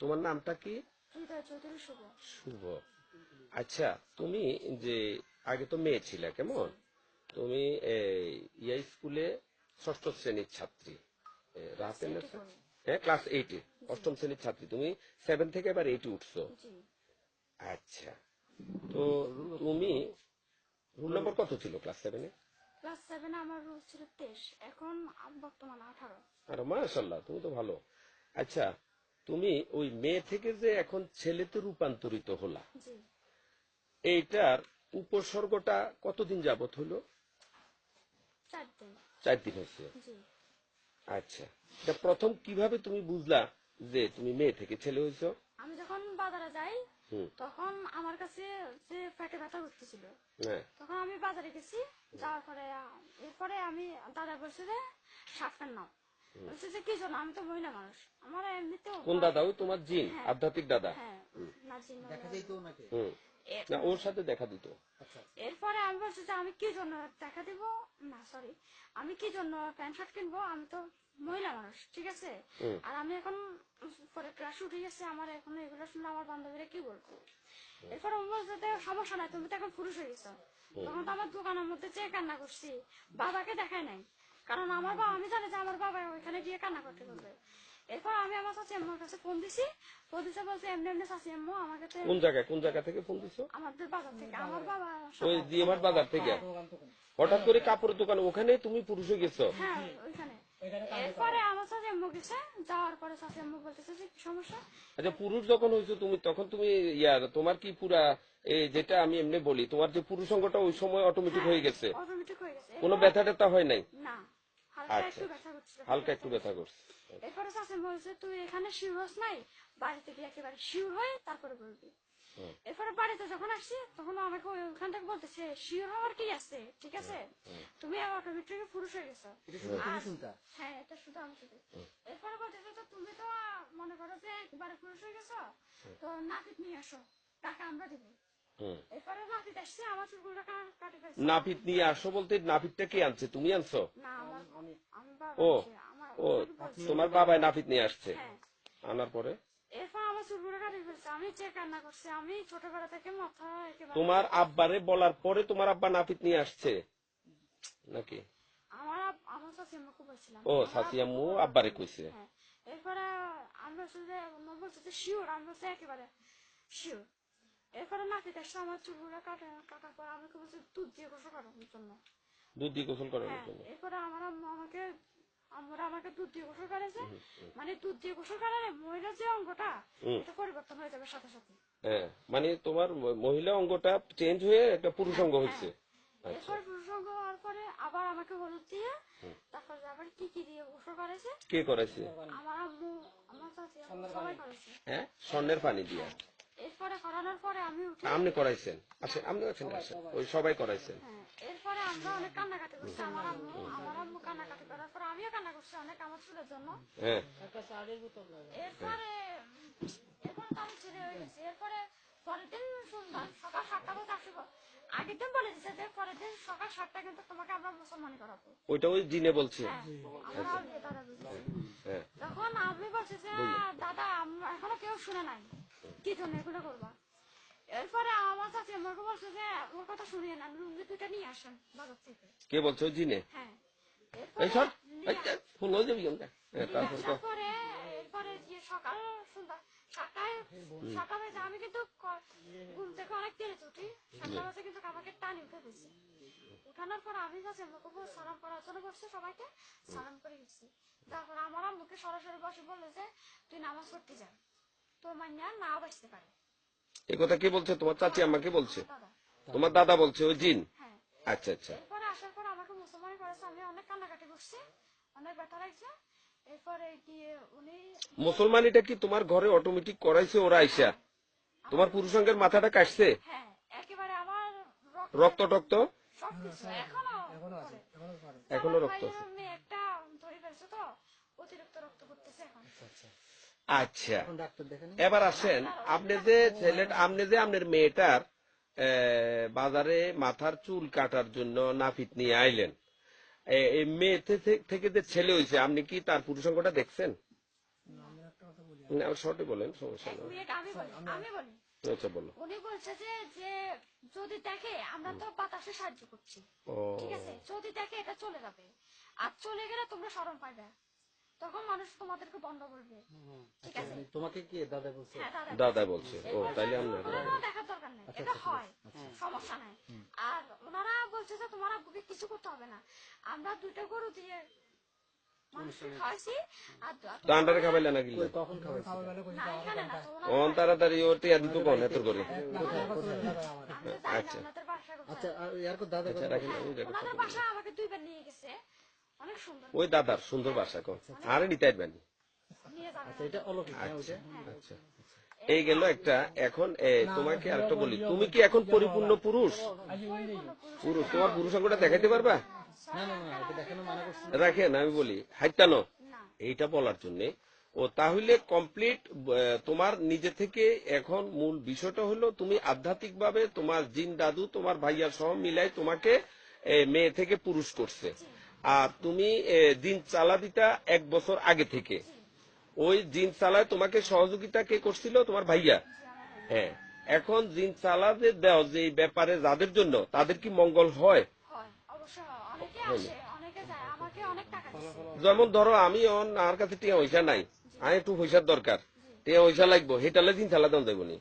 তোমার নামটা কি? শুভ। আচ্ছা তুমি যে আগে তো মেয়ে ছিলে কেমন? তুমি এই, ইয়া স্কুলে ষষ্ঠ শ্রেণির ছাত্রী? পড়ি। হ্যাঁ ক্লাস এইটে অষ্টম শ্রেণির ছাত্রী। তুমি সেভেন থেকে এবার এইটে উঠছো। আচ্ছা তো তুমি রুল নম্বর কত ছিল ক্লাস সেভেনে ক্লাস সেভেনে আমার রোল ছিল তেইশ। এখন বর্তমান আঠারো। আর মাশাল্লাহ তুমি তো ভালো। আচ্ছা তুমি ওই মেয়ে থেকে যে এখন ছেলেতে রূপান্তরিত হলা এইটার উপসর্গটা কতদিন যাবত হলো? চার দিন। হচ্ছে আচ্ছা। এটা প্রথম কীভাবে তুমি বুঝলা যে তুমি মেয়ে থেকে ছেলে হয়েছো? আমি যখন বাজারে যাই তখন আমার কাছে যে পেটে ব্যথা করতেছিল হ্যাঁ। তখন আমি বাজারে গেছি যাওয়ার পরে এরপরে আমি দাদা বলছে যে সাতটার নাও। বলছে যে আমি তো মহিলা মানুষ। আমার এমনিতেও কোন দাদা ওই তোমার জিন হ্যাঁ। আধ্যাত্মিক দাদা? হ্যাঁ দেখা যাইতো নাকি না ওর সাথে দেখা দিত। আচ্ছা এরপরে আমি বলছি যে আমি কি জন্য দেখা দিব? না সরি আমি কি জন্য প্যান্ট শার্ট কিনবো? আমি তো মহিলা মানুষ ঠিক আছে? আর আমি এখন পরে ক্লাস উঠে গেছে আমার এখন এগুলো শুনলে আমার বান্ধবীরা কি বলব? এরপরে আমি বলছি যে সমস্যা নাই তুমি তো এখন পুরুষ হয়ে গেছো। তখন তো আমার দোকানের মধ্যে চেয়ে কান্না করছি। বাবাকে দেখায় নাই। কারণ আমার বাবা আমি জানি যে আমার বাবা ওইখানে গিয়ে কান্না করতে বলবে। এরপর আমি আমার চাচি আম্মুর কাছে ফোন দিছি। ফোন দিছে বলছে এমনি এমনি চাচি আম্মু আমাকে কোন জায়গায় কোন জায়গা থেকে ফোন দিছো? আমাদের বাজার থেকে আমার বাবা ওই দিয়েমার বাজার থেকে? কোনো। হঠাৎ করে কাপড়ের দোকান ওখানে তুমি পুরুষ হয়ে গেছো? হ্যাঁ ওইখানে। এরপরে আমার সাথে আম্মু গেছে যাওয়ার পরে সাথে আম্মু বলতেছে যে কি সমস্যা? আচ্ছা পুরুষ যখন হয়েছো তুমি তখন তুমি ইয়ার তোমার কি পুরা এই যেটা আমি এমনি বলি তোমার যে পুরুষ অঙ্গটা ওই সময় অটোমেটিক হয়ে গেছে? অটোমেটিক হয়ে গেছে। কোনো ব্যথা ট্যাথা হয় নাই? আচ্ছা। হালকা একটু ব্যথা করছে। এরপরে চাষে বলছে তুই এখানে হস নাই? বাড়িতে গিয়ে একেবারে শিউর হয়ে তারপরে বলবি। এরপরে বাড়িতে যখন আসছি তখন আমাকে ওই- থেকে বলতেছে শিউর হওয়ার কি আছে? ঠিক আছে? তুমি অটোমেটিক পুরুষ হয়ে গেছো। হ্যাঁ এটা শুধু আমি শুধু এরপরে বলতেছে তো তুমি তো মনে করো যে একবারে পুরুষ হয়ে গেছো? তো নাপিত নিয়ে আসো টাকা আমরা দিব। নাপিত আমার নিয়ে আসো বলতে নাপিতটা কে আনছে? তুমি আনছো? আমার ও ও তোমার বাবাই নাপিত নিয়ে আসছে? হ্যাঁ। আনার পরে? আমার তোমার আব্বারে বলার পরে তোমার আব্বা নাপিত নিয়ে আসছে? নাকি? আমার আমার ও আমার সাসি আম্মু আব্বারে কইছে। হ্যাঁ এরপরে আমি বলছি যে ও শিওর আমি বলছি একেবারে শিওর এরপরে নাপিত আসছে আমার চুলগুলো কাটা কাটার পর আমাকে বলছে দুধ দিয়ে গোসল করানোর জন্য। দুধ দিয়ে গোসল করানোর হ্যাঁ জন্য? এরপরে আমার আম্মু আমাকে আমরা আমাকে দুধ দিয়ে গোসল করেছে মানে দুধ দিয়ে গোসল করালে মহিলার যে অঙ্গটা এটা পরিবর্তন হয়ে যাবে সাথে সাথে। হ্যাঁ মানে তোমার মহিলা অঙ্গটা চেঞ্জ হয়ে একটা পুরুষ অঙ্গ হচ্ছে। আচ্ছা। এরপর প্রসঙ্গ হওয়ার পরে আবার আমাকে হলুদ দিয়ে তারপর আবার কি কি দিয়ে গোসল করেছে কে করাইছে? আমার আম্মু আমার চাচি সবাই করেছে। হ্যাঁ স্বর্ণের পানি দিয়া। এরপরে করানোর পরে আমি উঠে আপনি করাইছেন। আসেন আপনি আছেন আসেন ওই সবাই করাইছেন। হ্যাঁ, এরপরে আমরা অনেক কান্নাকাটি করছি। আমার আম্মু আমার আম্মু কান্নাকাটি করার পর আমিও কান্না করছি অনেক আমার চুলের জন্য। হ্যাঁ। এরপরে এরপরে তো আমি ছেড়ে হয়ে গেছি। এরপরে পরের দিন শুনলাম সকাল সাতটা বাজে আসব। আগের দিন বলে দিছে যে পরের দিন সকাল সাতটা কিন্তু তোমাকে আমরা মুসলমানি করাবো। ওইটা ওই জিনে বলছে। হ্যাঁ বুঝছি। হ্যাঁ তখন আমি বলছি যে দাদা এখনও কেউ শুনে নাই। কি জন্য এগুলো করবা? এরপরে আমার চাচি আমাকে বলছে যে ওর কথা শুনিয়ে না লুঙ্গি দুটা নিয়ে আসেন বাজার থেকে কে বলছে? ওই জিনে? হ্যাঁ। এই সর। ফোন হয়ে যাবি আমরা তারপর আসার এরপরে গিয়ে সকাল সন্ধ্যা সাতটায় সাতটা বাজে আমি কিন্তু ঘুম থেকে অনেক উঠি। সাতটা বাজে কিন্তু আমাকে টানি উঠে দিয়েছি উঠানোর পর আমি যাচ্ছি আমাকে সালাম করার জন্য বসছে সবাইকে সালাম করে তারপর আমার আম্মুকে সরাসরি বসে বলল যে তুই নামাজ পড়তে যা। বাঁচতে পারে। এই কথা কে বলছে? তোমার চাচি আমাকে বলছে? তোমার দাদা। বলছে ওই জিন? হ্যাঁ। আচ্ছা আচ্ছা। এরপরে আসার পর আমাকে মুসলমান করেছে আমি অনেক কান্নাকাটি করছি অনেক ব্যথা লাগছে। এরপরে গিয়ে উনি মুসলমানিটা কি তোমার ঘরে অটোমেটিক করাইছে ওরা আইসা? তোমার পুরুষাঙ্গের মাথাটা কাটছে হ্যাঁ একেবারে আমার রক্ত টক্ত? এখনও রক্ত আছে। একটা ধরে ফেলছে তো অতিরিক্ত রক্ত করতেছে এখন। আচ্ছা। আচ্ছা। এখন ডাক্তার দেখেন এবার আসেন আপনি যে ছেলেটা আপনি যে আপনার মেয়েটার বাজারে মাথার চুল কাটার জন্য নাপিত নিয়ে আইলেন এই মেয়ে থেকে যে ছেলে হয়েছে আপনি কি তার পুরুষাঙ্গটা দেখছেন? আমি একটা না শর্টে বলেন সমস্যা বলি আচ্ছা বলো। উনি বলছে যে যে যদি দেখে আমরা তো বাতাসে সাহায্য করছি। ও। ঠিক আছে? যদি দেখে এটা চলে যাবে। আর চলে গেলে তোমরা স্মরণ পাইবে। তখন মানুষ তোমাদেরকে বন্ধ করবে। ঠিক আছে? মানে তোমাকে কি দাদা বলছে? হ্যাঁ দাদা বলছে। ও তাইলে আমরা দেখার দরকার নেই। এটা হয়। সমস্যা নাই। আর ওনারা বলছে যে তোমার আব্বুকে কিছু করতে হবে না। আমরা দুইটা গরু দিয়ে তাড়াতাড়ি ওর টিয়া দিত কোন এত করে। আচ্ছা। আচ্ছা রাখেন আমাকে দুইবার নিয়ে গেছে। ওই দাদার সুন্দর বাসা কন আরে নিতে আচ্ছা হ্যাঁ আচ্ছা। এই গেল একটা এখন এ, তোমাকে আরেকটা বলি। তুমি কি এখন পরিপূর্ণ পুরুষ? পুরুষ। তোমার পুরুষাঙ্গটা দেখাইতে পারবা? মানা রাখেন আমি বলি হাইটানো এইটা বলার জন্য। ও তাহলে কমপ্লিট তোমার নিজে থেকে এখন মূল বিষয়টা হলো তুমি আধ্যাত্মিকভাবে তোমার জিন দাদু তোমার ভাইয়া সহ মিলাই তোমাকে মেয়ে থেকে পুরুষ করছে। আর তুমি দিন চালা দিতা এক বছর আগে থেকে। ওই জিন চালায় তোমাকে সহযোগিতা কে করছিল? তোমার ভাইয়া। হ্যাঁ। এখন জিন চালাতে দাও যে এই ব্যাপারে যাদের জন্য তাদের কি মঙ্গল হয়? যেমন ধরো আমি আমার কাছে টিয়া পয়সা নাই। আমি একটু পয়সার দরকার। টিয়া পয়সা লাগবো হেটালে দিন চালা দাম দেবনি